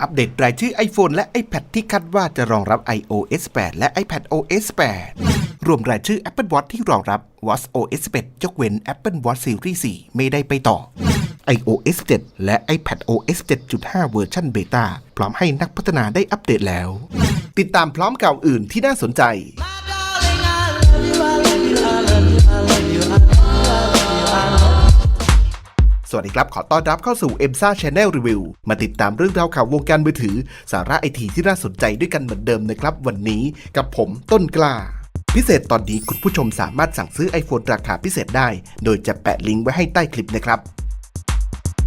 อัปเดตรายชื่อ iPhone และ iPad ที่คาดว่าจะรองรับ iOS 8 และ iPad OS 8 รวมรายชื่อ Apple Watch ที่รองรับ Watch OS 8ยกเว้น Apple Watch Series 4 ไม่ได้ไปต่อ iOS 7 และ iPad OS 7.5 เวอร์ชันเบต้าพร้อมให้นักพัฒนาได้อัปเดตแล้ว ติดตามพร้อมข่าวอื่นที่น่าสนใจ สวัสดีครับ ขอต้อนรับเข้าสู่ e m s a Channel Review มาติดตามเรื่องราวข่าววงการมือถือ สาระไอทีที่น่าสนใจด้วยกันเหมือนเดิมนะครับ วันนี้กับผมต้นกล้า พิเศษตอนนี้คุณผู้ชมสามารถสั่งซื้อ iPhone ราคาพิเศษได้ โดยจะแปะลิงก์ไว้ให้ใต้คลิปนะครับ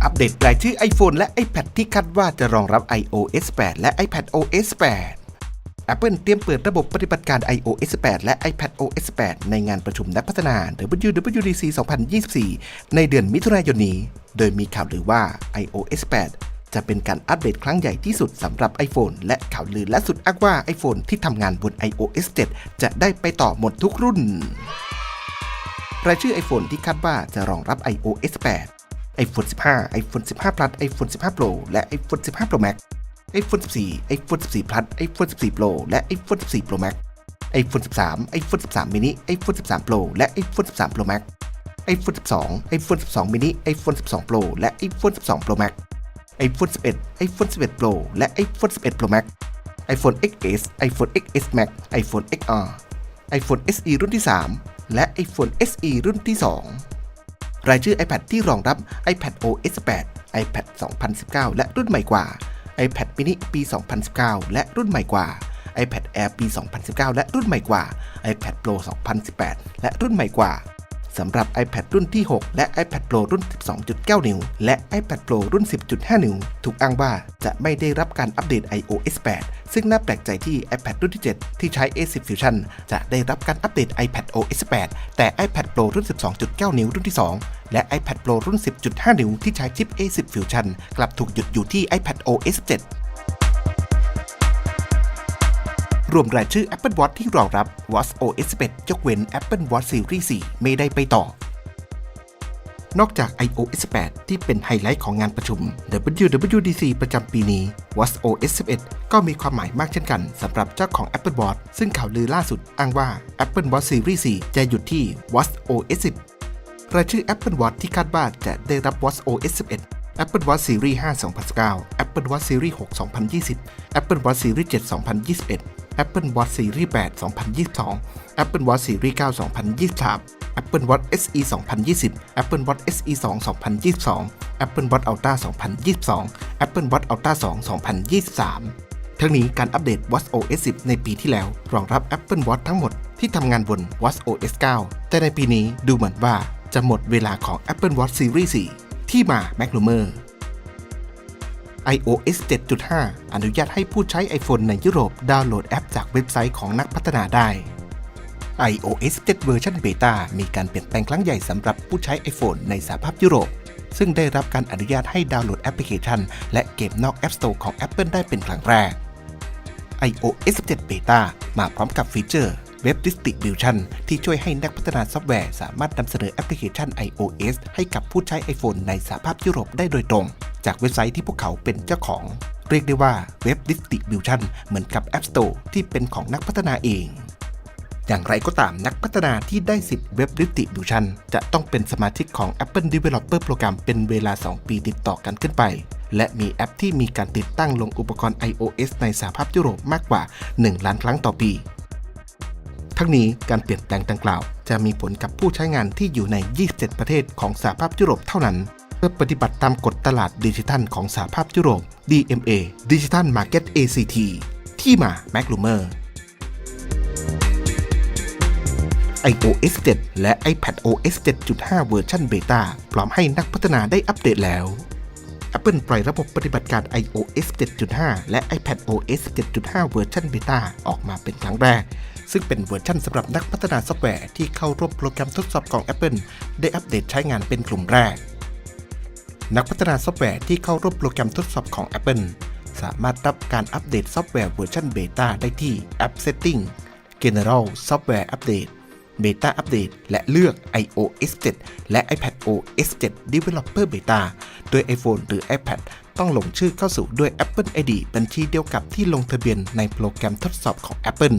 อัปเดตรายชื่อ iPhone และ iPad ที่คาดว่าจะรองรับ iOS 8 และ iPad OS 8 Apple เตรียมเปิดระบบปฏิบัติการ iOS 8และ iPad OS 8ในงานประชุมนักพัฒนา WWDC 2024 ในเดือนมิถุนายนนี้ โดยมีข่าวลือว่า iOS 8 จะเป็นการอัปเดตครั้งใหญ่ที่สุดสำหรับ iPhone และข่าวลือและสุดอ้างว่า iPhone ที่ทำงานบน iOS 7 จะได้ไปต่อหมดทุกรุ่น รายชื่อ iPhone ที่คาดว่าจะรองรับ iOS 8 iPhone 15 iPhone 15 Plus iPhone 15 Pro และ iPhone 15 Pro Max iPhone 14 iPhone 14 Plus iPhone 14 Pro และ iPhone 14 Pro Max iPhone 13 iPhone 13 mini iPhone 13 Pro และ iPhone 13 Pro Max iPhone 12 iPhone 12 mini iPhone 12 Pro และ iPhone 12 Pro Max iPhone 11 iPhone 11 Pro และ iPhone 11 Pro Max iPhone XS iPhone XS Max iPhone XR iPhone SE รุ่นที่ 3 และ iPhone SE รุ่นที่ 2 รายชื่อ iPad ที่รองรับ iPad OS 8 iPad 2019 และรุ่นใหม่กว่า iPad mini ปี 2019 และรุ่นใหม่กว่า iPad Air ปี 2019 และรุ่นใหม่กว่า iPad Pro 2018 และรุ่นใหม่กว่าสำหรับ iPad รุ่นที่ 6 และ iPad Pro รุ่น 12.9 นิ้ว และ iPad Pro รุ่น 10.5 นิ้ว ถูกอ้างว่าจะไม่ได้รับการอัปเดต iOS 8 ซึ่งน่าแปลกใจที่ iPad รุ่นที่ 7 ที่ใช้ A10 Fusion จะได้รับการอัปเดต iPad OS 8 แต่ iPad Pro รุ่น 12.9 นิ้วรุ่นที่ 2 และ iPad Pro รุ่น 10.5 นิ้วที่ใช้ชิป A10 Fusion กลับถูกหยุดอยู่ที่ iPad OS 7รวมรายชื่อ Apple Watch ที่รองรับ Watch OS 11ยกเว้น Apple Watch Series 4 ไม่ได้ไปต่อ นอกจาก iOS 8 ที่เป็นไฮไลท์ของงานประชุม WWDC ประจำปีนี้ Watch OS 11 ก็มีความหมายมากเช่นกันสำหรับเจ้าของ Apple Watch ซึ่งข่าวลือล่าสุดอ้างว่า Apple Watch Series 4 จะหยุดที่ Watch OS 10 รายชื่อ Apple Watch ที่คาดว่าจะได้รับ Watch OS 11 Apple Watch Series 5 2019 Apple Watch Series 6 2020 Apple Watch Series 7 2021 Apple Watch Series 8 2022 Apple Watch Series 9 2023 Apple Watch SE 2020 Apple Watch SE 2 2022 Apple Watch Ultra 2022 Apple Watch Ultra 2 2023 ทั้งนี้การอัปเดต Watch OS 10 ในปีที่แล้ว รองรับ Apple Watch ทั้งหมดที่ทำงานบน Watch OS 9 แต่ในปีนี้ดูเหมือนว่า จะหมดเวลาของ Apple Watch Series 4 ที่มา m a c l u m e r iOS 7.5 อนุญาตให้ผู้ใช้ iPhone ในยุโรปดาวน์โหลดแอปจากเว็บไซต์ของนักพัฒนาได้ iOS 7เวอร์ชันเบต้ามีการเปลี่ยนแปลงครั้งใหญ่สำหรับผู้ใช้ iPhone ในสหภาพยุโรป ซึ่งได้รับการอนุญาตให้ดาวน์โหลดแอปพลิเคชัน และเกมนอก App Store ของ Apple ได้เป็นครั้งแรก iOS 7 Beta มาพร้อมกับฟีเจอร์ Web Distribution ที่ช่วยให้นักพัฒนาซอฟต์แวร์ สามารถนำเสนอแอปพลิเคชัน iOS ให้กับผู้ใช้ iPhone ในสหภาพยุโรปได้โดยตรง จากเว็บไซต์ที่พวกเขาเป็นเจ้าของ เรียกได้ว่า Web Distribution เหมือนกับ App Store ที่เป็นของนักพัฒนาเองอย่างไรก็ตามนักพัฒนาที่ได้สิทธิ์ Web Distribution จะต้องเป็นสมาชิกของ Apple Developer Program เป็นเวลา 2 ปีติดต่อกันขึ้นไป และมีแอปที่มีการติดตั้งลงอุปกรณ์ iOS ในสหภาพยุโรปมากกว่า 1 ล้านครั้งต่อปี ทั้งนี้การเปลี่ยนแปลงดังกล่าว จะมีผลกับผู้ใช้งานที่อยู่ใน 27 ประเทศของสหภาพยุโรปเท่านั้น เพื่อปฏิบัติตามกฎตลาดดิจิทัลของสหภาพยุโรป DMA Digital Market ACT ที่มา m a c l u m e r iOS 7 และ iPad OS 7.5 เวอร์ชันเบต้าพร้อมให้นักพัฒนาได้อัปเดตแล้ว Apple ปล่อยระบบปฏิบัติการ iOS 7.5 และ iPad OS 7.5 เวอร์ชันเบต้าออกมาเป็นครั้งแรก ซึ่งเป็นเวอร์ชันสำหรับนักพัฒนาซอฟต์แวร์ที่เข้าร่วมโปรแกรมทดสอบของ Apple ได้อัปเดตใช้งานเป็นกลุ่มแรก นักพัฒนาซอฟต์แวร์ที่เข้าร่วมโปรแกรมทดสอบของ Apple สามารถรับการอัปเดตซอฟต์แวร์เวอร์ชันเบต้าได้ที่ App Setting General Software Update Beta Update และเลือก iOS 7 และ iPadOS 7 Developer Beta โดย iPhone หรือ iPad ต้องลงชื่อเข้าสู่ด้วย Apple ID บัญชีเดียวกับที่ลงทะเบียนในโปรแกรมทดสอบของ Apple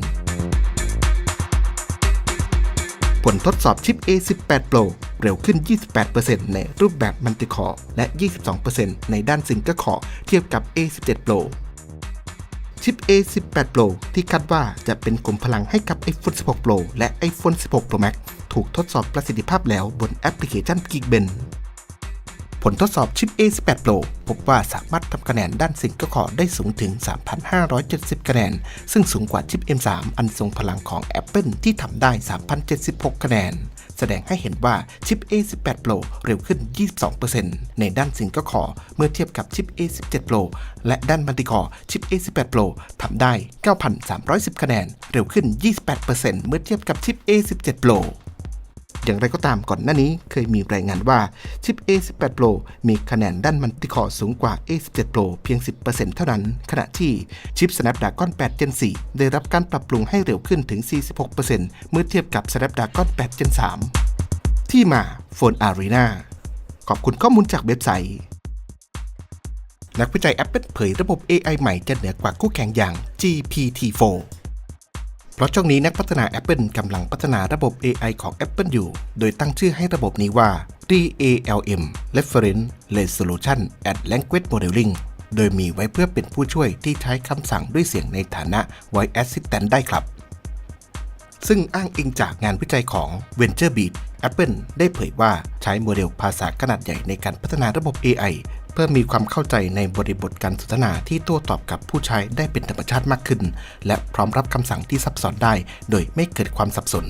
ผลทดสอบชิป A18 Pro เร็วขึ้น 28%ในรูปแบบมัลติคอร์และ 22%ในด้านซิงเกิลคอร์เทียบกับ A17 Pro ชิป A18 Pro ที่คาดว่าจะเป็นกลุ่มพลังให้กับ iPhone 16 Pro และ iPhone 16 Pro Max ถูกทดสอบประสิทธิภาพแล้วบนแอปพลิเคชัน Geekbench ผลทดสอบชิป A18 Pro พบว่าสามารถทำคะแนนด้านสิ่งก็ขอได้สูงถึง 3,570 คะแนน ซึ่งสูงกว่าชิป M3 อันทรงพลังของ Apple ที่ทำได้ 3,076 คะแนน แสดงให้เห็นว่าชิป A18 Pro เร็วขึ้น 22%ในด้านสิ่งก็ขอเมื่อเทียบกับชิป A17 Pro และด้านมัลติคอร์ชิป A18 Pro ทำได้ 9,310 คะแนน เร็วขึ้น 28%เมื่อเทียบกับชิป A17 Pro อย่างไรก็ตามก่อนหน้านี้เคยมีรายงานว่าชิป A18 Pro มีคะแนนด้านมันติคอสูงกว่า A17 Pro เพียง 10%เท่านั้น ขณะที่ชิป Snapdragon 8 Gen 4 ได้รับการปรับปรุงให้เร็วขึ้นถึง 46%เมื่อเทียบกับ Snapdragon 8 Gen 3 ที่มา Phone Arena ขอบคุณข้อมูลจากเว็บไซต์นักวิจัย Apple เผยระบบ AI ใหม่จะเหนือกว่าคู่แข่งอย่าง GPT-4 เพราะช่วงนี้นักพัฒนา Apple กำลังพัฒนาระบบ AI ของ Apple อยู่ โดยตั้งชื่อให้ระบบนี้ว่า TALM Reference Resolution and Language Modeling โดยมีไว้เพื่อเป็นผู้ช่วยที่ใช้คำสั่งด้วยเสียงในฐานะ Voice Assistant ได้ครับ ซึ่งอ้างอิงจากงานวิจัยของ VentureBeat Apple ได้เผยว่าใช้โมเดลภาษาขนาดใหญ่ในการพัฒนาระบบ AI เพื่อมีความเข้าใจในบริบทการสนทนาที่โต้ตอบกับผู้ใช้ได้เป็นธรรมชาติมากขึ้น และพร้อมรับคำสั่งที่ซับซ้อนได้ โดยไม่เกิดความสับสน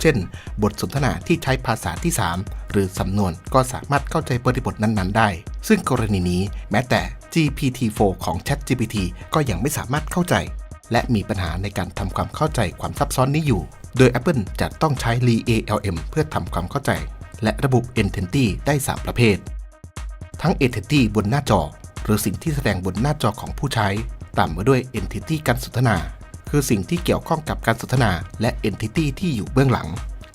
เช่น บทสนทนาที่ใช้ภาษาที่ 3 หรือสำนวนก็สามารถเข้าใจบริบทนั้นๆ ได้ ซึ่งกรณีนี้แม้แต่ GPT-4 ของ ChatGPT ก็ยังไม่สามารถเข้าใจ และมีปัญหาในการทำความเข้าใจความซับซ้อนนี้อยู่ โดย Apple จะต้องใช้ ReALM เพื่อทำความเข้าใจ และระบุ Entity ได้ 3 ประเภท ทั้ง Entity บนหน้าจอ หรือสิ่งที่แสดงบนหน้าจอของผู้ใช้ ตามมาด้วย Entity การสนทนา คือสิ่งที่เกี่ยวข้องกับการสนทนา และ Entity ที่อยู่เบื้องหลัง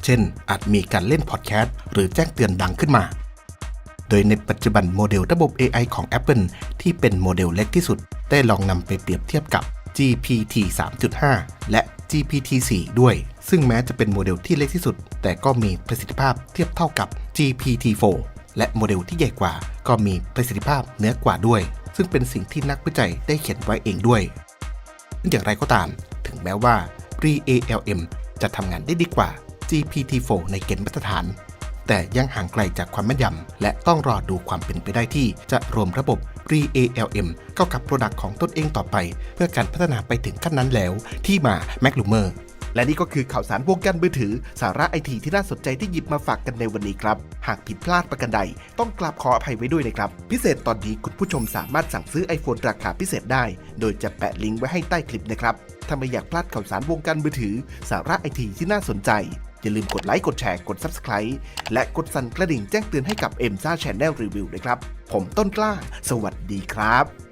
เช่น อาจมีการเล่นพอดแคสต์หรือแจ้งเตือนดังขึ้นมาโดยในปัจจุบันโมเดลระบบ AI ของ Apple ที่เป็นโมเดลเล็กที่สุด ได้ลองนำไปเปรียบเทียบกับ GPT 3.5 และ GPT 4 ด้วย ซึ่งแม้จะเป็นโมเดลที่เล็กที่สุด แต่ก็มีประสิทธิภาพเทียบเท่ากับ GPT 4 และโมเดลที่ใหญ่กว่า ก็มีประสิทธิภาพเหนือกว่าด้วย ซึ่งเป็นสิ่งที่นักวิจัยได้เขียนไว้เองด้วย อย่างไรก็ตาม ถึงแม้ว่า ReALM จะทำงานได้ดีกว่า GPT-4 ในเกณฑ์มาตรฐานแต่ยังห่างไกลจากความแม่นยำและต้องรอดูความเป็นไปได้ที่จะรวมระบบ ReALM เข้ากับโปรดักต์ของตนเองต่อไป เพื่อการพัฒนาไปถึงขั้นนั้นแล้ว ที่มา m a c l u m e r และนี่ก็คือข่าวสารวงการมือถือ สาระไอทีที่น่าสนใจที่หยิบมาฝากกันในวันนี้ครับ หากผิดพลาดประกันใด ต้องกราบขออภัยไว้ด้วยนะครับ พิเศษตอนนี้คุณผู้ชมสามารถสั่งซื้อ iPhone ราคาพิเศษได้ โดยจะแปะลิงก์ไว้ให้ใต้คลิปนะครับถ้าไม่อยากพลาดข่าวสารวงการมือถือ สาระไอทีที่น่าสนใจ อย่าลืมกดไลค์ กดแชร์ กด Subscribe และกดสั่นกระดิ่งแจ้งเตือนให้กับเอ็มซ่าแชนแนลรีวิวด้วยครับ ผมต้นกล้า สวัสดีครับ